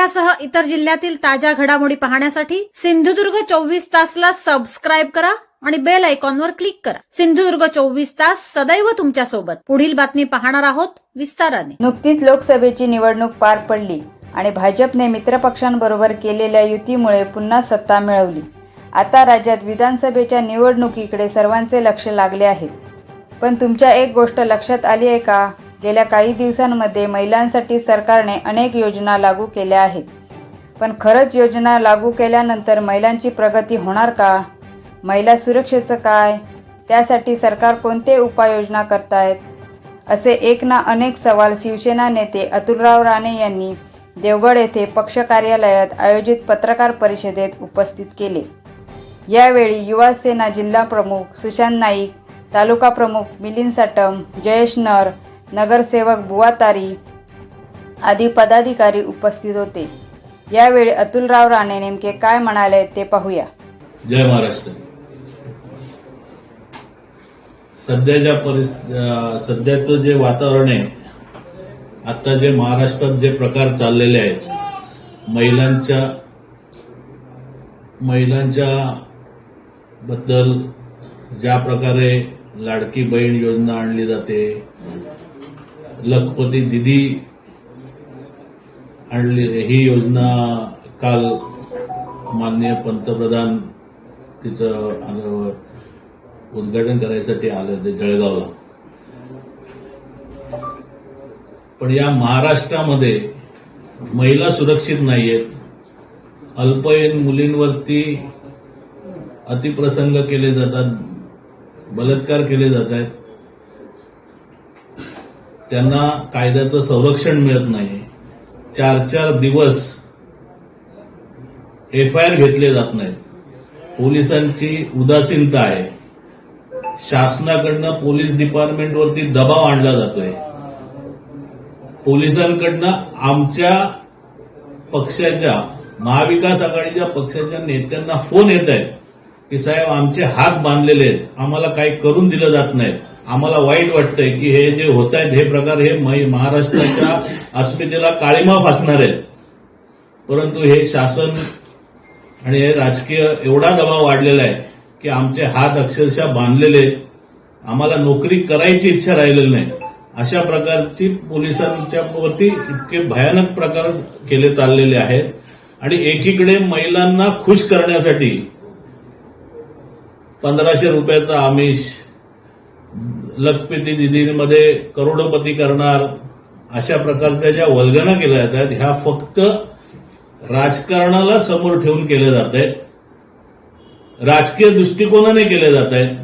पुण्यासह इतर जिल्ह्यातील ताज्या घडामोडी पाहण्यासाठी सिंधुदुर्ग चोवीस तासला सबस्क्राईब करा आणि बेल आयकॉनवर क्लिक करा. सिंधुदुर्ग चोवीस तास सदैव तुमच्यासोबत पुढील बातमी पाहणार आहोत विस्ताराने. नुकतीच लोकसभेची निवडणूक पार पडली आणि भाजपने मित्रपक्षांबरोबर केलेल्या युतीमुळे पुन्हा सत्ता मिळवली. आता राज्यात विधानसभेच्या निवडणुकीकडे सर्वांचे लक्ष लागले आहे. पण तुमच्या एक गोष्ट लक्षात आली आहे का? गेल्या काही दिवसांमध्ये महिलांसाठी सरकारने अनेक योजना लागू केल्या आहेत. पण खरंच योजना लागू केल्यानंतर महिलांची प्रगती होणार का? महिला सुरक्षेचं काय? त्यासाठी सरकार कोणते उपाययोजना करतायत? असे एक ना अनेक सवाल शिवसेना नेते अतुलराव राणे यांनी देवगड येथे पक्ष कार्यालयात आयोजित पत्रकार परिषदेत उपस्थित केले. यावेळी युवा सेना जिल्हा प्रमुख सुशांत नाईक तालुका प्रमुख मिलिंद साटम जयेश नर नगरसेवक बुवा तारी आदी पदाधिकारी उपस्थित होते. यावेळी अतुलराव राणे नेमके काय म्हणाले ते पाहूया. जय महाराष्ट्र. सध्याच्या परिस सध्याचं जे वातावरण आहे आता जे महाराष्ट्रात जे प्रकार चाललेले आहेत महिलांच्या महिलांच्या बद्दल ज्या प्रकारे लाडकी बहीण योजना आणली जाते लखपती दिदी आणली. ही योजना काल माननीय पंतप्रधान तिचं उद्घाटन करायसाठी आलं ते जळगावला. पण या महाराष्ट्रामध्ये महिला सुरक्षित नाहीयेत. अल्पवयीन मुलींवरती अतिप्रसंग केले जातात बलात्कार केले जात आहेत त्यांना कायद्याचं संरक्षण मिळत नाही. चार चार दिवस एफ आय आर घेतले जात नाहीत. पोलिसांची उदासीनता आहे. शासनाकडनं पोलीस डिपार्टमेंटवरती दबाव आणला जातोय. पोलिसांकडनं आमच्या पक्षाच्या महाविकास आघाडीच्या पक्षाच्या नेत्यांना फोन येत आहेत की साहेब आमचे हात बांधलेले आहेत. आम्हाला काही करून दिलं जात नाहीत. आम्हाला वाईट वाटतंय की हे जे होत आहेत हे प्रकार हे महाराष्ट्राच्या अस्मितेला काळीमा फासणार आहेत. परंतु हे शासन आणि हे राजकीय एवढा दबाव वाढलेला आहे की आमचे हात अक्षरशः बांधलेले आम्हाला नोकरी करायची इच्छा राहिलेली नाही. अशा प्रकारची पोलिसांच्या वरती इतके भयानक प्रकार केले चाललेले आहेत. आणि एकीकडे महिलांना खुश करण्यासाठी पंधराशे रुपयाचा आमिष लखपती निधीमध्ये करोडोपती करणार अशा प्रकारच्या ज्या वल्गना केल्या जातात ह्या फक्त राजकारणाला समोर ठेवून केल्या जात आहेत. राजकीय दृष्टिकोनाने केल्या जात आहेत.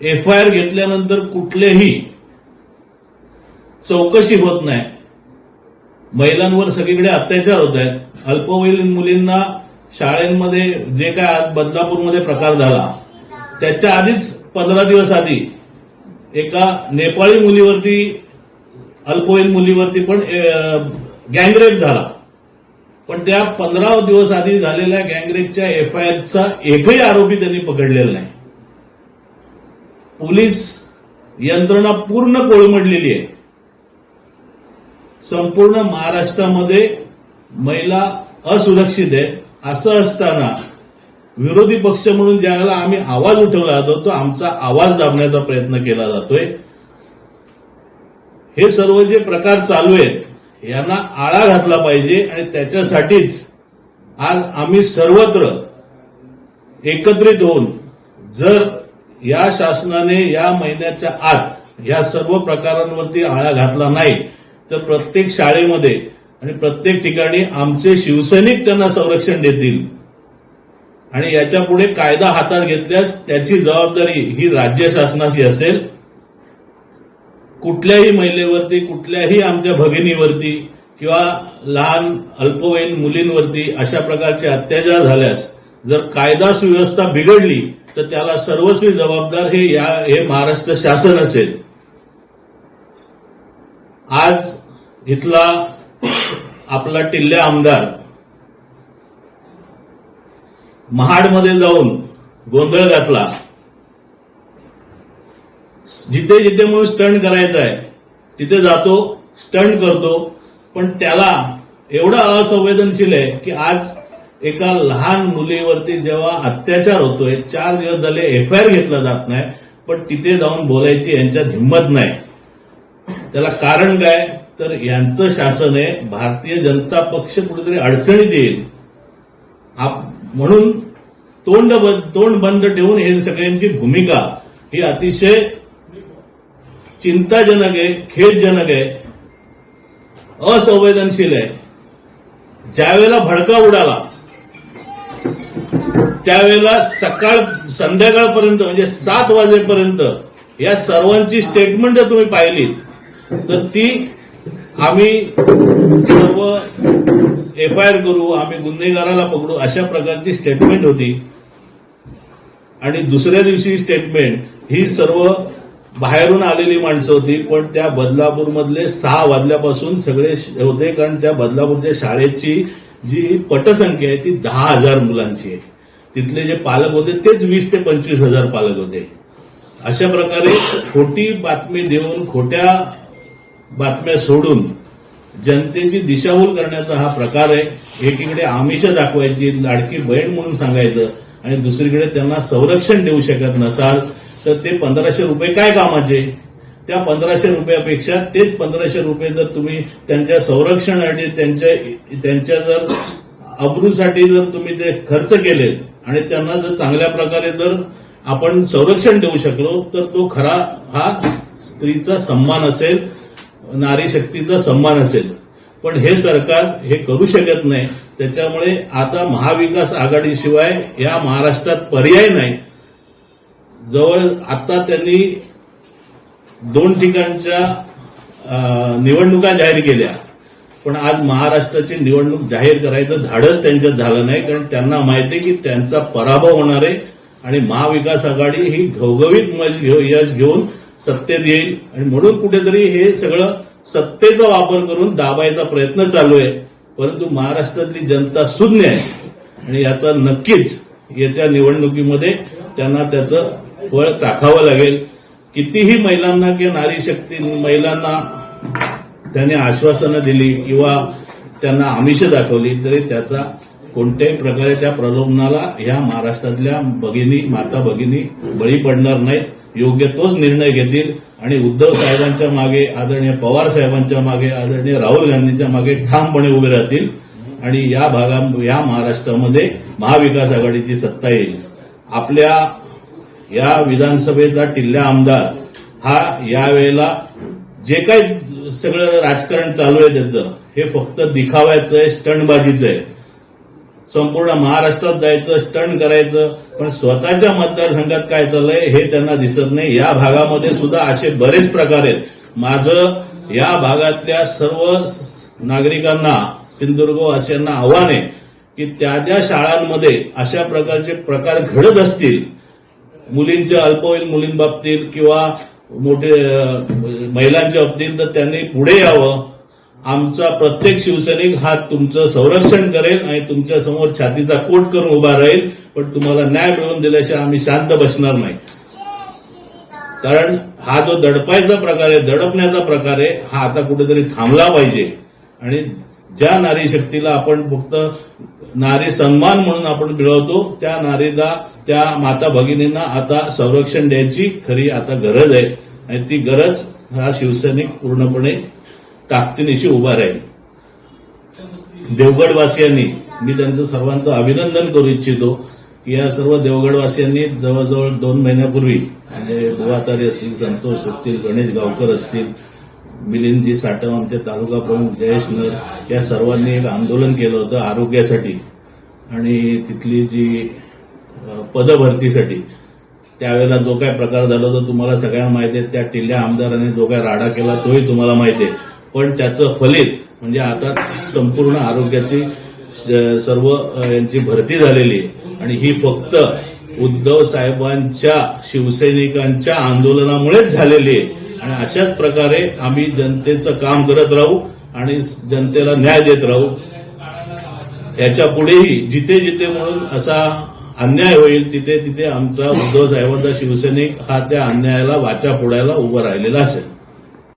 एफ आय आर घेतल्यानंतर कुठलेही चौकशी होत नाही. महिलांवर सगळीकडे अत्याचार होत आहेत. अल्पवयीन मुलींना शाळेमध्ये जे काय आज बदलापूरमध्ये प्रकार झाला त्याच्या आधीच पंधरा दिवस आधी एका नेपाळी मुलीवरती अल्पवयीन मुलीवरती पण गँगरेप झाला. पण त्या पंधरा दिवस आधी झालेल्या गँगरेपच्या एफ आय आरचा एकही आरोपी त्यांनी पकडलेला नाही. पोलीस यंत्रणा पूर्ण कोळमडलेली आहे. संपूर्ण महाराष्ट्रामध्ये महिला असुरक्षित आहे असं असताना विरोधी पक्ष म्हणून ज्यावेळेला आम्ही आवाज उठवला जातो तो आमचा आवाज दाबण्याचा प्रयत्न केला जातोय. हे सर्व जे प्रकार चालू आहेत यांना आळा घातला पाहिजे आणि त्याच्यासाठीच आज आम्ही सर्वत्र एकत्रित होऊन जर या शासनाने या महिन्याच्या आत या सर्व प्रकारांवरती आळा घातला नाही तर प्रत्येक शाळेमध्ये आणि प्रत्येक ठिकाणी आमचे शिवसैनिक त्यांना संरक्षण देतील. आणि याच्यापुढे कायदा हातात घेतल्यास त्याची जबाबदारी ही राज्य शासनाची असेल. कुठल्याही महिलेवरती कुठल्याही आमच्या भगिनीवरती किंवा लहान अल्पवयीन मुलींवरती अशा प्रकारचे अत्याचार झाल्यास जर कायदा सुव्यवस्था बिघडली तर त्याला सर्वस्वी जबाबदार हे या हे महाराष्ट्र शासन असेल. आज इथला आपला टिल्ल्या आमदार महाडमध्ये जाऊन गोंधळ घातला. जिथे जिथे म्हणून स्टंट करायचं आहे तिथे जातो स्टंट करतो पण त्याला एवढा असंवेदनशील आहे की आज एका लहान मुलीवरती जेव्हा अत्याचार होतोय चार दिवस झाले एफ आय आर घेतला जात नाही पण तिथे जाऊन बोलायची यांच्यात हिंमत नाही. त्याला कारण काय? तर यांचं शासन आहे भारतीय जनता पक्ष कुठेतरी अडचणीत येईल. म्हणून तोंड बंद तोंड बंद ठेवून हे सगळ्यांची भूमिका ही अतिशय चिंताजनक आहे खेदजनक आहे असंवेदनशील आहे. ज्यावेळेला भडका उडाला त्यावेळेला सकाळ संध्याकाळपर्यंत म्हणजे सात वाजेपर्यंत या सर्वांची स्टेटमेंट जर तुम्ही पाहिली तर ती आम्ही सर्व एफ आय आर करू आम्ही गुन्हेगाराला पकडू अशा प्रकारची स्टेटमेंट होती. आणि दुसऱ्या दिवशी स्टेटमेंट ही सर्व बाहेरून आलेली माणसं होती पण त्या बदलापूरमधले सहा वाजल्यापासून सगळे होते कारण त्या बदलापूरच्या शाळेची जी पटसंख्या आहे ती दहा हजार मुलांची आहे. तिथले जे पालक होते तेच वीस ते पंचवीस हजार पालक होते. अशा प्रकारे खोटी बातमी देऊन खोट्या बातम्या सोडून जनतेची दिशाभूल करण्याचा हा प्रकार आहे. एकीकडे आमिष दाखवायची लाडकी बहीण म्हणून सांगायचं आणि दुसरीकडे त्यांना संरक्षण देऊ शकत नसाल तर ते पंधराशे रुपये काय कामाचे? त्या पंधराशे रुपयापेक्षा तेच पंधराशे रुपये जर तुम्ही त्यांच्या संरक्षणासाठी त्यांच्या त्यांच्या जर अब्रूसाठी जर तुम्ही ते खर्च केले आणि त्यांना जर चांगल्या प्रकारे जर आपण संरक्षण देऊ शकलो तर तो खरा हा स्त्रीचा सन्मान असेल. नारी शक्तीचा सन्मान असेल. पण हे सरकार हे करू शकत नाही. त्याच्यामुळे आता महाविकास आघाडीशिवाय या महाराष्ट्रात पर्याय नाही. जवळ आता त्यांनी दोन ठिकाणच्या निवडणुका जाहीर केल्या. पण आज महाराष्ट्राची निवडणूक जाहीर करायचं धाडस त्यांच्यात झालं नाही. कारण त्यांना माहिती आहे की त्यांचा पराभव होणार आहे. आणि महाविकास आघाडी ही घवघवीत यश घेऊन सत्तेत येईल. आणि म्हणून कुठेतरी हे सगळं सत्तेचा वापर करून दाबायचा प्रयत्न चालू आहे. परंतु महाराष्ट्रातली जनता शून्य आहे. आणि याचा नक्कीच येत्या निवडणुकीमध्ये त्यांना त्याचं फळ चाखावं लागेल. कितीही महिलांना किंवा नारी शक्ती महिलांना त्यांनी आश्वासनं दिली किंवा त्यांना आमिष दाखवली तरी त्याचा कोणत्याही प्रकारे त्या प्रलोभनाला ह्या महाराष्ट्रातल्या भगिनी माता भगिनी बळी पडणार नाहीत. योग्य तोच निर्णय घेतील. आणि उद्धव साहेबांच्या मागे आदरणीय पवार साहेबांच्या मागे आदरणीय राहुल गांधींच्या मागे ठामपणे उभे राहतील. आणि या भागा या महाराष्ट्रामध्ये महाविकास आघाडीची सत्ता येईल. आपल्या या विधानसभेचा टिल्ल्या आमदार हा यावेळेला जे काही सगळं राजकारण चालू आहे त्याचं हे फक्त दिखावायचं आहे स्टंटबाजीचं आहे. संपूर्ण महाराष्ट्रात जायचं स्टंट करायचं पण स्वतःच्या मतदारसंघात काय चाललंय हे त्यांना दिसत नाही. या भागामध्ये सुद्धा असे बरेच प्रकार आहेत. माझं या भागातल्या सर्व नागरिकांना सिंधुदुर्ग वासियांना आव्हान आहे की त्या ज्या शाळांमध्ये अशा प्रकारचे प्रकार घडत असतील. मुलींच्या अल्पवयीन मुलींबाबतीत किंवा मोठे महिलांच्या बाबतीत तर त्यांनी पुढे यावं. आमचा प्रत्येक शिवसैनिक हा तुमचं संरक्षण करेल आणि तुमच्यासमोर छातीचा कोट करून उभा राहील पण तुम्हाला न्याय मिळवून दिल्याशिवाय आम्ही शांत बसणार नाही. कारण हा जो दडपायचा प्रकार आहे दडपण्याचा प्रकार आहे हा आता कुठेतरी थांबला पाहिजे. आणि ज्या नारी शक्तीला आपण फक्त नारी सन्मान म्हणून आपण मिळवतो त्या नारीला त्या माता भगिनींना आता संरक्षण द्यायची खरी आता गरज आहे. आणि ती गरज हा शिवसैनिक पूर्णपणे ताकदीनिशी उभा राहील. देवगडवासियांनी मी त्यांचं सर्वांचं अभिनंदन करू इच्छितो की या सर्व देवगडवासियांनी जवळजवळ दोन महिन्यापूर्वी म्हणजे बुवातारी असतील संतोष असतील गणेश गावकर असतील मिलिंदजी साठव आमचे तालुका प्रमुख जयेश नर या सर्वांनी एक आंदोलन केलं होतं आरोग्यासाठी. आणि तिथली जी पदभरतीसाठी त्यावेळेला जो काय प्रकार झाला होता तुम्हाला सगळ्यांना माहिती आहे त्या टिल्ल्या आमदाराने जो काय राडा केला तोही तुम्हाला माहिती आहे. पण त्याचं फलित म्हणजे आता संपूर्ण आरोग्याची सर्व यांची भरती झालेली आहे. आणि ही फक्त उद्धव साहेबांच्या शिवसैनिकांच्या आंदोलनामुळेच झालेली आहे. आणि अशाच प्रकारे आम्ही जनतेचं काम करत राहू आणि जनतेला न्याय देत राहू. याच्या पुढेही जिथे जिथे म्हणून असा अन्याय होईल तिथे तिथे आमचा उद्धव साहेबांचा शिवसैनिक हा त्या अन्यायाला वाचा फोडायला उभा राहिलेला असेल.